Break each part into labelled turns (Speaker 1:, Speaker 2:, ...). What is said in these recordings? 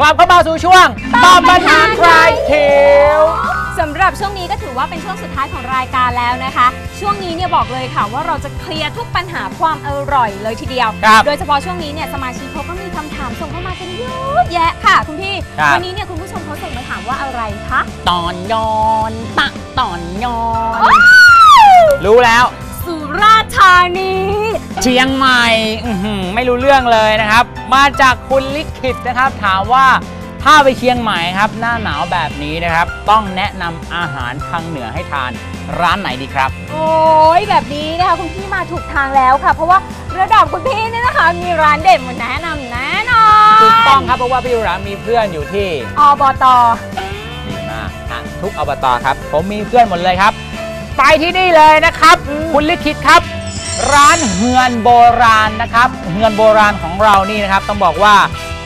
Speaker 1: กลับเข้ามาสู่ช่วงตอบปัญหาคลายเขียว
Speaker 2: สำหรับช่วงนี้ก็ถือว่าเป็นช่วงสุดท้ายของรายการแล้วนะคะ ช่วงนี้เนี่ยบอกเลยค่ะว่าเราจะเคลียร์ทุกปัญหาความอร่อยเลยทีเดียว
Speaker 1: ครับ
Speaker 2: โดยเฉพาะช่วงนี้เนี่ยสมาชิกเขาก็มีคำถามส่งเข้ามากันเยอะแยะค่ะคุณพี่
Speaker 1: ครับ
Speaker 2: วันนี้เนี่ยคุณผู้ชมเขาส่งมาถามว่าอะไรคะ
Speaker 1: ตอนย้อนตะตอนย้อน รู้แล้ว
Speaker 2: สุราษฎร์ธานี
Speaker 1: เชียงใหม่อื้อหือ ไม่รู้เรื่องเลยนะครับ มาจากคุณลิขิตนะครับ ถามว่าถ้าไปเชียงใหม่ครับ หน้าหนาวแบบนี้นะครับ ต้องแนะนำอาหารทางเหนือให้ทานร้านไหนดีครับ
Speaker 2: โอ้ยแบบนี้นะคะคุณพี่มาถูกทางแล้วค่ะ เพราะว่าระดับคุณพี่เนี่ยนะคะ มีร้านเด็ดมาแนะนำแน่นอน
Speaker 1: ถูกต้องครับเพราะว่าพี่รามีเพื่อนอยู่ที่
Speaker 2: อบต
Speaker 1: ดีมากฮะทุกอบตครับ ผมมีเพื่อนหมดเลยครับ ไปที่นี่เลยนะครับ คุณลิขิตครับ ร้านเฮือนโบราณนะครับเฮือนโบราณของเรานี่นะครับ ต้องบอกว่า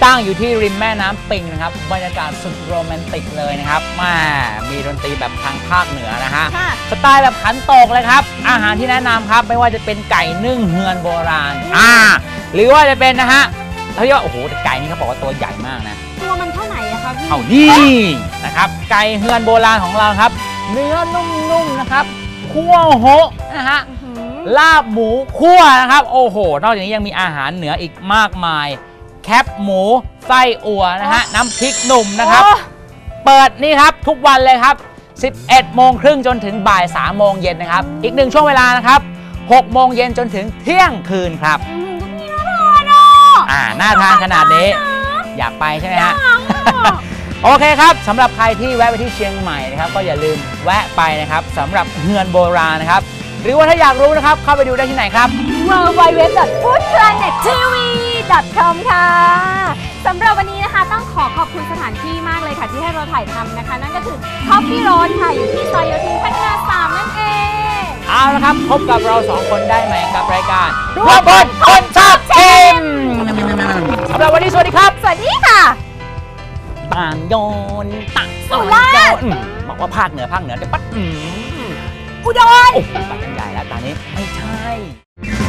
Speaker 1: ตั้งอยู่ที่ริมแม่น้ำปิงนะครับบรรยากาศสุดโรแมนติกเลยนะครับแมามีดนตรีแบบทางภาคเหนือนะฮะ
Speaker 2: ค่ะ
Speaker 1: สไตล์แบบขันโตกเลยครับ อาหารที่แนะนำครับไม่ว่าจะเป็นไก่นึ่งเฮือนโบราณอ่าหรือว่าจะเป็นนะฮะเขาเรียกว่าโอ้โหแต่ไก่นี่เขาบอกว่าตัวใหญ่มากนะ
Speaker 2: ตัวมันเท่าไหร่อะคะพี่
Speaker 1: เอานี่นะครับ ไก่เฮือนโบราณของเราครับ เนื้อนุ่มๆนะครับคั่วโฮะนะฮะ
Speaker 2: อื้อหือ
Speaker 1: ลาบหมูคั่วนะครับ โอ้โห นอกจากนี้ยังมีอาหารเหนืออีกมากมาย แคปหมูไส้อั่วนะฮะน้ำพริกหนุ่มนะครับ
Speaker 2: โอ้
Speaker 1: เปิดนี่ครับทุกวันเลยครับ 11 โมงครึ่งจนถึงบ่าย 3 โมงเย็นนะครับ อีกหนึ่งช่วงเวลานะครับ 6 โมงเย็นจนถึงเที่ยงคืนครับ
Speaker 2: อื้อหือพี่น่าทานอะ
Speaker 1: อ่าน่าทานขนาดนี้ อยากไปใช่ไหมฮะ
Speaker 2: อะ
Speaker 1: โอเคครับสำหหรับใครที่แวะไปที่เชียงใหม่นะครับ ก็อย่าลืมแวะไปนะครับสำหรับเฮือนโบราณนะครับ หรือว่าถ้าอยากรู้นะครับ เข้าไปดูได้ที่ไหนครับ
Speaker 2: www.foodplanet.tv.com ค่ะสำหรับวันนี้นะคะต้องขอขอบคุณสถานที่มากเลยค่ะที่ให้เราถ่ายทำนะคะ นั่นก็คือ Coffee Road ค่ะ อยู่ที่ซอยโยธินพัฒนาสามนั่นเอง
Speaker 1: เอาละครับ พบกับเราสองคนได้ใหม่กับรายการรวมพลคนชอบชิมสำหรับวันนี้สวัสดีครับ
Speaker 2: สวัสดีค่ะ
Speaker 1: ต่างโยนต่าง
Speaker 2: สุราษฎร์
Speaker 1: อืมบอกว่าภาคเหนือภาคเหนือจะปัดอืม
Speaker 2: อุดร
Speaker 1: โอ้โหปัดกันใหญ่แล้วตอนนี้ไม่ใช่